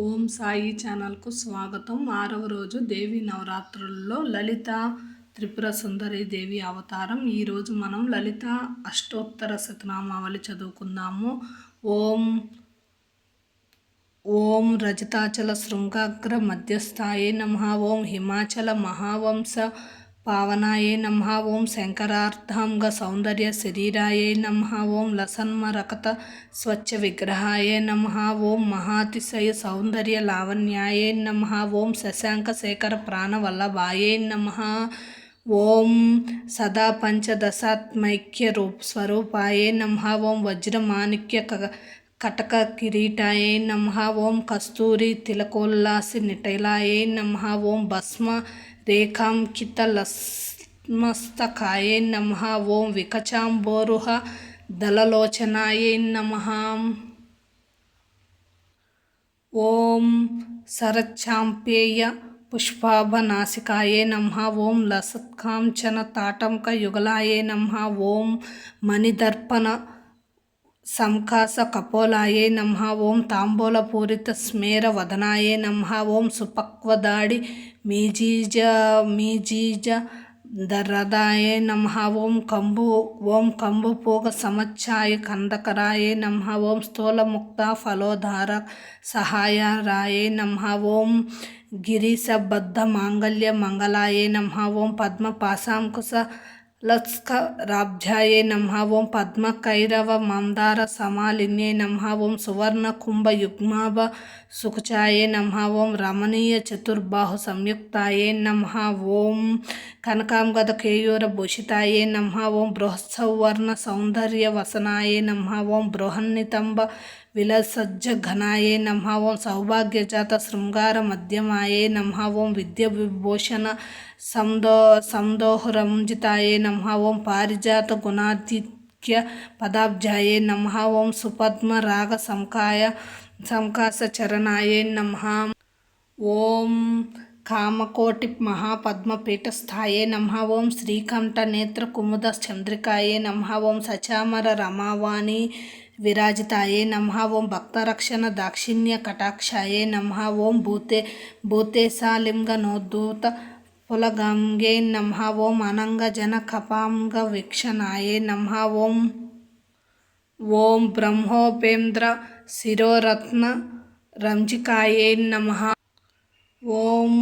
ఓం సాయి ఛానల్కు స్వాగతం. ఆరవ రోజు దేవి నవరాత్రుల్లో లలిత త్రిపుర సుందరి దేవి అవతారం. ఈరోజు మనం లలిత అష్టోత్తర శతనామావళి చదువుకుందాము. ఓం ఓం రజతాచల శృంగాగ్ర మధ్యస్థాయి నమ. ఓం హిమాచల మహావంశ పావనాయే నమ ఓం శంకరార్థాంగ సౌందర్య శరీరాయే నమ ఓం లసన్మరకత స్వచ్ఛ విగ్రహాయ నమ ఓం మహాతిశయ సౌందర్య లావణ్యాయే నమ ఓం శశాంక శేఖర ప్రాణవల్లభాయే నమ ఓం సదా పంచదశాత్మైక్య రూప్ స్వరూపాయే నమ ఓం వజ్రమాణిక్య కటక కిరీటాయే నమ ఓం కస్తూరి తిలకోల్లాసి నిటైలాయే నమ ఓం భస్మ రేఖాంకితలస్మస్తకాయే నమ ఓం వికచాంబోరుహ దళలోచనాయే నమ. ఓం శరచాంపేయ పుష్పాభనాసికాయే నమ ఓం లసత్కాంచన తాటంకయుగలాయే నమ ఓం మణిదర్పణ సంకాస కపోలాయే నమ ఓం తాంబూల పూరిత స్మేర వదనాయే నమ ఓం సుపక్వదాడి మీజీజ మీజీజ దరదాయే నమ ఓం కంబు ఓం కంబు పూగ సమచ్ఛాయ కందకరాయే నమ ఓం స్థూలముక్త ఫలోధార సహాయరాయే నమ ఓం గిరీశబద్ధ మాంగళ్య మంగళాయే నమ ఓం పద్మ పాశాంకుశ లస్కరాబ్జాయే నమ ఓం పద్మకైరవ మందార సమాలిన్యే నమ ఓం సువర్ణ కుంభ యుగ్మాభ సుఖచాయే నమ ఓం రమణీయ చతుర్బాహు సంయుక్తాయే నమ ఓం కనకాంగద కేయూర భూషితాయే నమ ఓం బృహత్సవర్ణ సౌందర్య వసనాయే నమ ఓం బృహన్నితంబ విలసజ్జఘనాయే నమ ఓం సౌభాగ్యజాత శృంగార మధ్యమాయే నమ ఓం విద్య విభూషణ సందో సందోహరంజితాయే నమ ఓం పారిజాత గుణాధిక్య పదాబ్జాయే నమ ఓం సుపద్మ రాగ సంకాయ సంకాస చరణాయే నమ. ఓం కామకోటి మహాపద్మపీఠస్థాయే నమ ఓం శ్రీకంఠ నేత్ర కుముద చంద్రికాయే నమ ఓం సచామర రమావాణి విరాజితాయే నమ ఓం భక్తరక్షణ దాక్షిణ్య కటాక్షాయే నమ ఓం భూతే భూతేశాలింగ నోద్దూత పులగంగే నమ ఓం అనంగ జన కపాంగ వీక్షణాయే నమ ఓం ఓం బ్రహ్మోపేంద్ర శిరోరత్న రంజికాయే నమ ఓం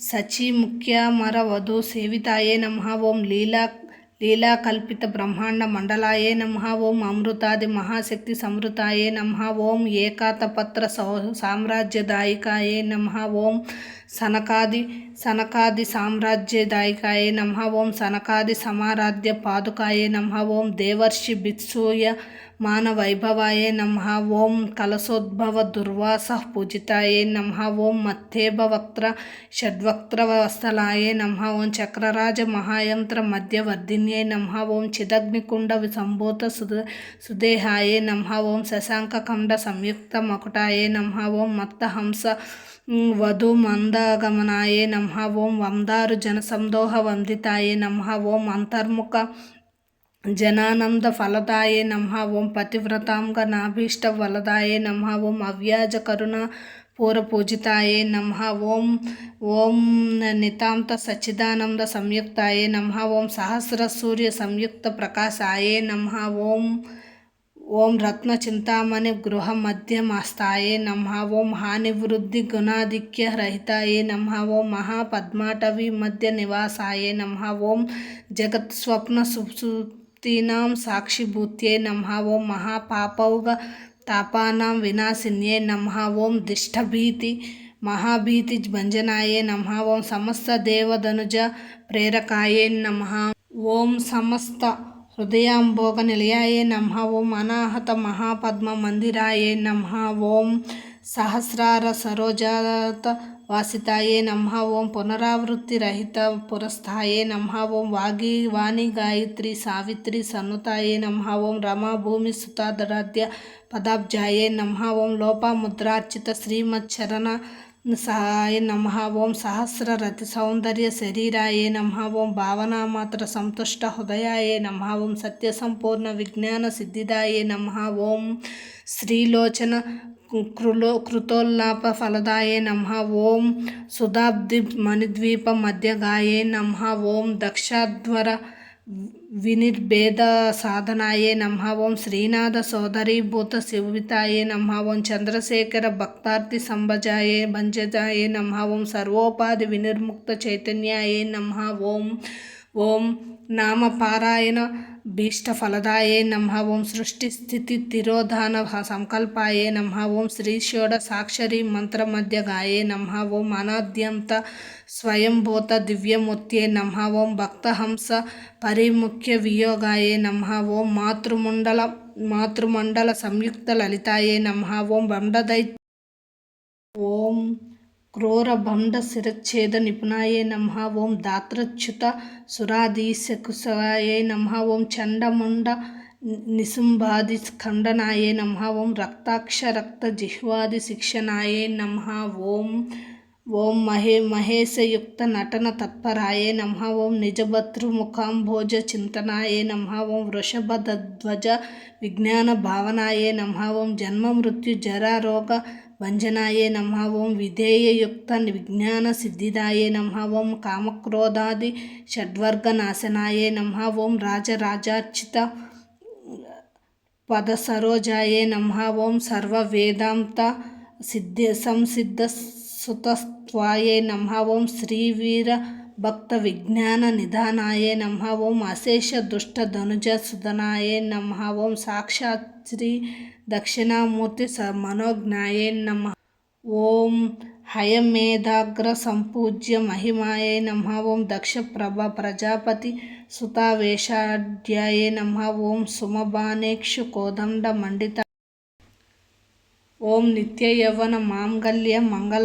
సచిముఖ్య మర వధు సేవితాయే నమ ఓం లీలా లీలాకల్పిత బ్రహ్మాండ మండలాయే నమ. ఓం అమృతాది మహాశక్తి సమృతాయే నమ. ఓం ఏకాతపత్ర సౌ సామ్రాజ్యదాయికాయే నమ. ఓం సనకాది సనకాది సామ్రాజ్యదాయికాయే నమ. ఓం సనకాది సమారాధ్య పాదుకాయే నమ. ఓం దేవర్షి బిత్సూయ మానవైభవాయ నమ ఓం కలశోద్భవ దుర్వాస పూజితాయే నమ ఓం మత్తేభవక్త్ర షడ్వక్త్రవస్థలాయ నమ ఓం చక్రరాజ మహాయంత్ర మధ్యవర్ధిన్యే నమ ఓం చిదగ్నికుండ సంభూత సుద సుదేహాయ నమ ఓం శశాంకఖండ సంయుక్త మకుటాయే నమ ఓం మత్తహంస వధు మందగమనాయ నమ ఓం వందారు జనసందోహ వందితాయే నమ ఓం అంతర్ముఖ జనానంద ఫలదాయే నమ. ఓం పతివ్రతాంగ నాభీష్ట వలదాయే నమ. ఓం అవ్యాజ కరుణ పూరపూజితాయే నమ. ఓం ఓం నితాంత సచ్చిదానంద సంయుక్తాయే నమ. ఓం సహస్ర సూర్య సంయుక్త ప్రకాశాయే నమ. ఓం ఓం రత్న చింతామణి గృహ మధ్యమస్తాయే నమ. ఓం హానివృద్ధి గుణాధిక్య రహితాయే నమ. ఓం మహాపద్మాటవి మధ్య నివాసాయే నమ. ఓం జగత్ స్వప్న సు భక్తీనాం సాక్షిభూత్యే నమ ఓం మహాపాపౌగ తాపానాం వినాశిన్యే నమ ఓం దిష్టభీతి మహాభీతి భంజనాయే నమ ఓం సమస్త దేవధనుజ ప్రేరకాయే నమ ఓం సమస్త హృదయాంబోగ నిలయాయే నమ ఓం అనాహత మహాపద్మ మందిరాయే నమ ఓం సహస్రార సరోజాత వాసితాయే నమ ఓం పునరావృత్తి రహిత పురస్థాయే నమ ఓం వాగి వాణి గాయత్రి సావిత్రి సన్నుతాయే నమ ఓం రమా భూమి సుతాదరాధ్య పదాబ్జాయే నమ ఓం లోపాముద్రార్చిత శ్రీమచ్చరణ సహాయ నమ ఓం సహస్ర రతి సౌందర్య శరీరాయే నమ ఓం భావనామాత్ర సంతుష్ట హృదయాయే నమ ఓం సత్య సంపూర్ణ విజ్ఞాన సిద్ధిదాయే నమ ఓం శ్రీలోచన కృలో కృతోల్లాప ఫలదాయే నమ ఓం సుధాబ్ది మణిద్వీప మధ్య గాయే నమ ఓం దక్షాధ్వర వినిర్భేద సాధనాయే నమ ఓం శ్రీనాథ సోదరీభూత శివితాయే నమ ఓం చంద్రశేఖర భక్తార్థి సంభజాయే భంజజాయే నమ ఓం సర్వోపాధి వినిర్ముక్త చైతన్యాయే నమ ఓం ఓం నామపారాయణ భీష్టఫలదాయే నమ. ఓం సృష్టి స్థితి తిరోధాన సంకల్పాయే నమ. ఓం శ్రీ షోడ సాక్షరి మంత్రమధ్యగాయే నమ. ఓం అనాద్యంత స్వయంభూత దివ్యమూర్తే నమ. ఓం భక్తహంస పరిముఖ్య వియోగాయే నమ. ఓం మాతృమండల మాతృమండల సంయుక్త లలితాయే నమ. ఓం బండదై ఓం క్రూరభండ శిరచ్ఛేద నిపుణాయే నమ ఓం దాత్రచ్యుత సురాధీశకుశాయే నమ ఓం చండముండ నిశుంభాది ఖండనాయే నమ ఓం రక్తాక్ష రక్త జిహ్వాది శిక్షణాయే నమ ఓం ఓం మహే మహేశయుక్త నటన తత్పరాయే నమ ఓం నిజభతృముఖాంభోజ చింతనాయే నమ ఓం వృషభధ్వజ విజ్ఞాన భావనాయే నమ ఓం జన్మ మృత్యు జరారోగ వంజనాయే నమ ఓం విధేయయుక్త విజ్ఞాన సిద్ధిదాయే నమ ఓం కామక్రోధాది షడ్వర్గనాశనాయే నమ ఓం రాజరాజార్చిత పదసరోజాయే నమ ఓం సర్వవేదాంత సిద్ధి సంసిద్ధ సుతస్వాయే నమ ఓం శ్రీవీర భక్త విజ్ఞాన నిధానాయే నమ ఓం అశేష దుష్ట ధనుజ సుధనాయే నమ ఓం సాక్షాత్ శ్రీ దక్షిణామూర్తి స మనోజ్ఞాయే నమ ఓం హయమేధాగ్ర సంపూజ్య మహిమాయే నమ ఓం దక్ష ప్రభ ప్రజాపతి సుతావేషాఢ్యాయే నమ ఓం సుమబానేక్షు కోదండ మండిత ఓం నిత్య యవన మాంగళ్య మంగళ